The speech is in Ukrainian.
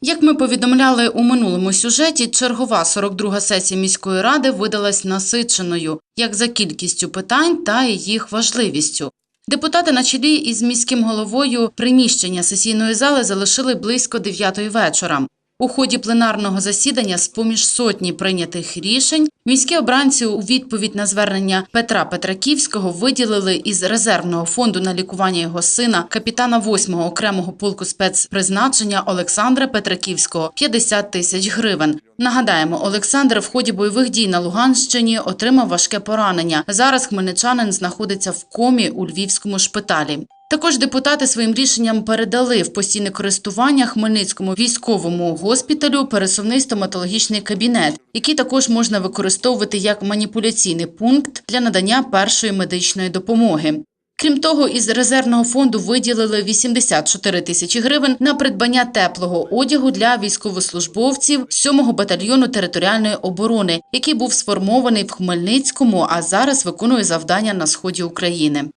Як ми повідомляли у минулому сюжеті, чергова 42-га сесія міської ради видалась насиченою як за кількістю питань та їх важливістю. Депутати на чолі із міським головою приміщення сесійної зали залишили близько 9 вечора. У ході пленарного засідання з поміж сотні прийнятих рішень міські обранці у відповідь на звернення Петра Петраківського виділили із резервного фонду на лікування його сина, капітана 8-го окремого полку спецпризначення Олександра Петраківського 50 тисяч гривень. Нагадаємо, Олександр в ході бойових дій на Луганщині отримав важке поранення. Зараз хмельничанин знаходиться в комі у львівському шпиталі. Також депутати своїм рішенням передали в постійне користування Хмельницькому військовому госпіталю пересувний стоматологічний кабінет, який також можна використовувати як маніпуляційний пункт для надання першої медичної допомоги. Крім того, із резервного фонду виділили 84 тисячі гривень на придбання теплого одягу для військовослужбовців 7-го батальйону територіальної оборони, який був сформований в Хмельницькому, а зараз виконує завдання на сході України.